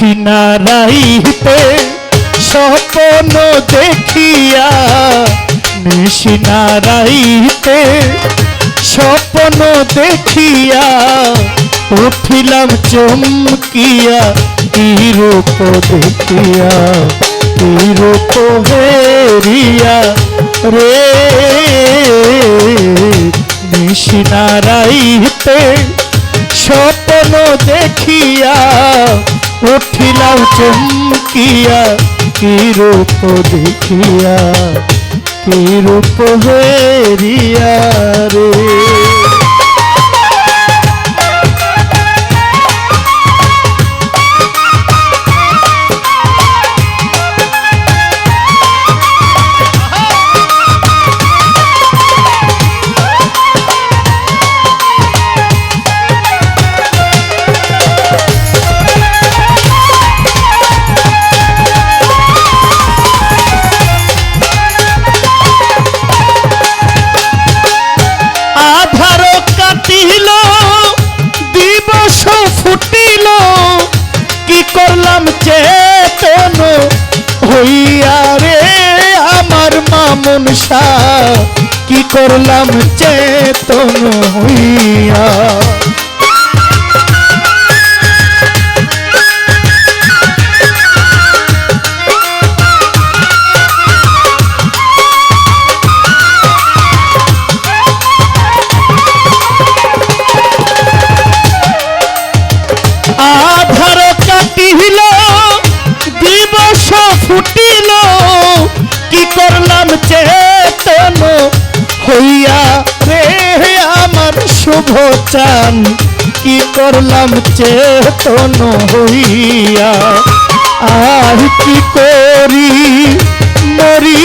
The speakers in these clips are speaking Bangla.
নিশিনারাইতে স্বপ্ন দেখিয়া নিশিনারাইতে স্বপ্ন দেখিয়া উঠিলাম চমকিয়া রূপ দেখিয়া রূপ হেরিয়া রে। নিশিনারাইতে স্বপ্ন দেখিয়া উঠিলাম চমকিয়া কি রূপ দেখিয়া কি রূপ হেরিয়া রে। শাহ কি করলাম চেতন হইয়া? শুভ চান কি করলাম চেতন হইয়া? আর কি করি? মরি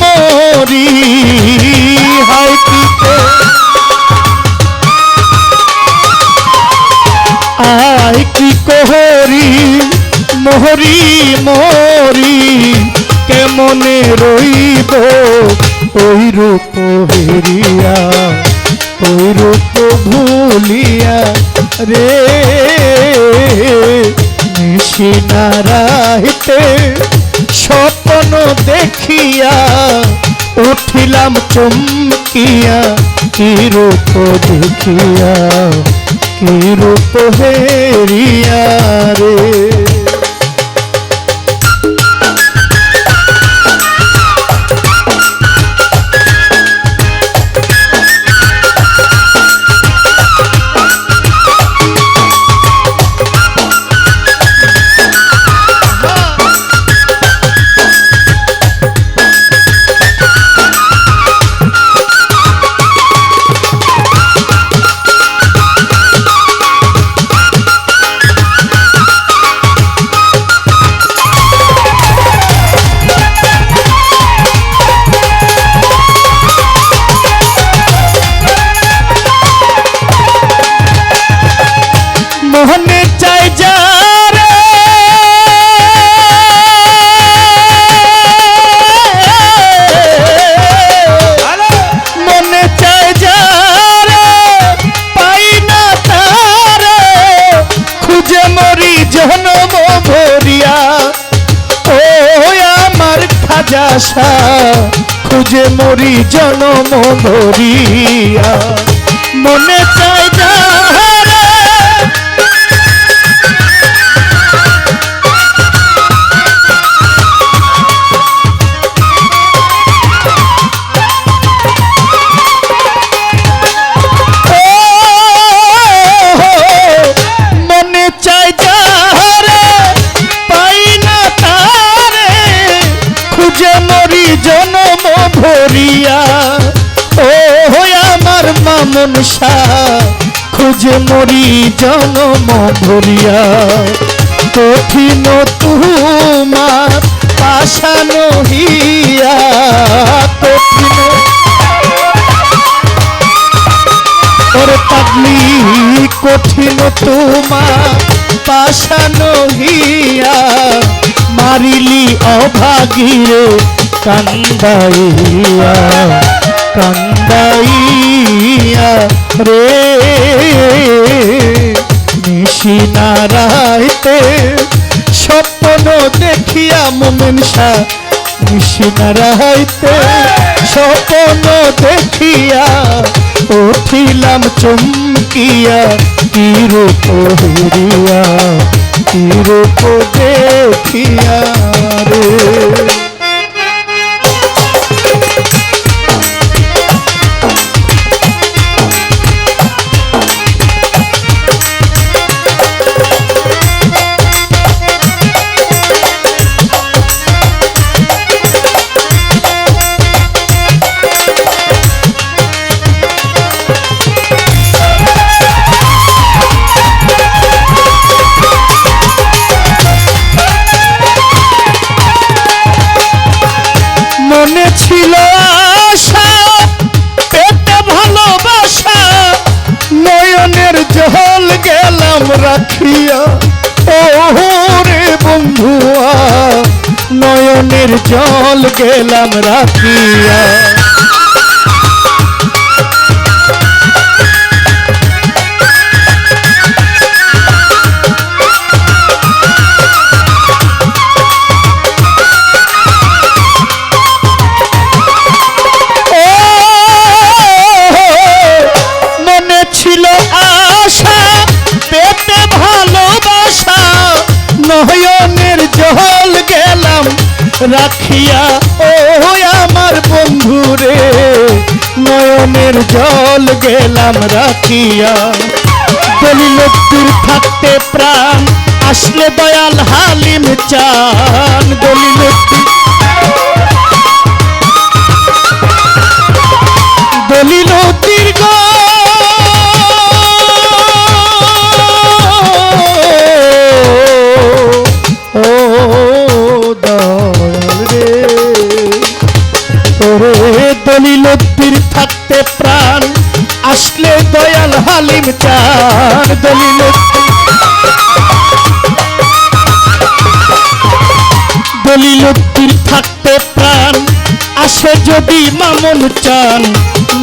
মরি, হায় কি আয় কি কোহরি মোহরি মরি, কেমনে রইব? ওই রূপ হেরিয়া ওই রূপ ভুলিয়া রে নিশিনারাইতে স্বপ্ন দেখিয়া উঠিলাম চমকিয়া, কি রূপ দেখিয়া, কি রূপ হেরিয়া রে। শাহ খুঁজে মরি জনম ভরিয়া মনে চাই খুঁজে মরি জনম ভরিয়া কঠিন তোমার পাশান হিয়া কঠিন ওরে পাগলি, কঠিন তোমার পাশানো হিয়া মারিলি অভাগীরে কান্দাইয়া কান্দাইয়া রে। নিশি নারায় রাইতে স্বপ্ন দেখিয়া মোমেন শাহ নিশিনা রাইতে স্বপ্ন দেখিয়া উঠিলাম চমকিয়া কি রূপ হেরিয়া কি দেখিয়া জল গেলাম রাখিয়া। রাখিয়া ও আমার বন্ধু রে নয়নের জল গেলাম রাখিয়া। দলিলত্তির থাকতে প্রাণ, আসলে দয়াল হালিম চান। দলিলত্তি দলিল দীর্ঘ দলিলত্তির থাকতে প্রাণ। আসে যদি মামন চান,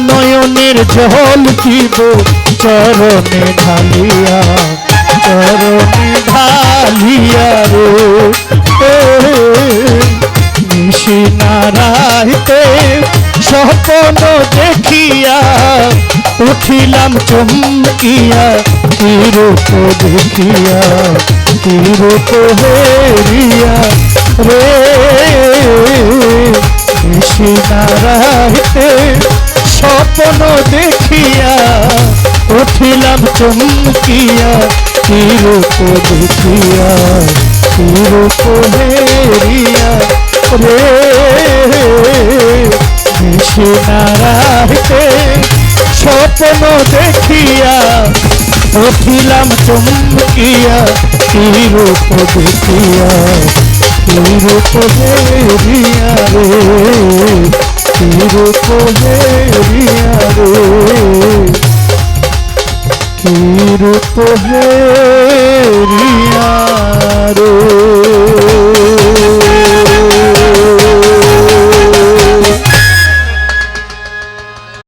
নয়নের জল দিব চরণে ঢালিয়া চরণে ঢালিয়া রে। নিশি নারাইতে স্বপ্ন দেখিয়া, উঠিলাম চমকিয়া কিরূপ দেখিয়া কিরূপ হেরিয়া রে। নারাইতে স্বপ্ন দেখিয়া উঠিলাম চমকিয়া কিরূপ দেখিয়া কিরূপ হেরিয়া। রে নারাইতে স্বপ্ন দেখিয়া উঠিলাম চমকিয়া কি দেখিয়া। রূপে রিয়া রে রূপে রিয়া রে কি হে রিয়া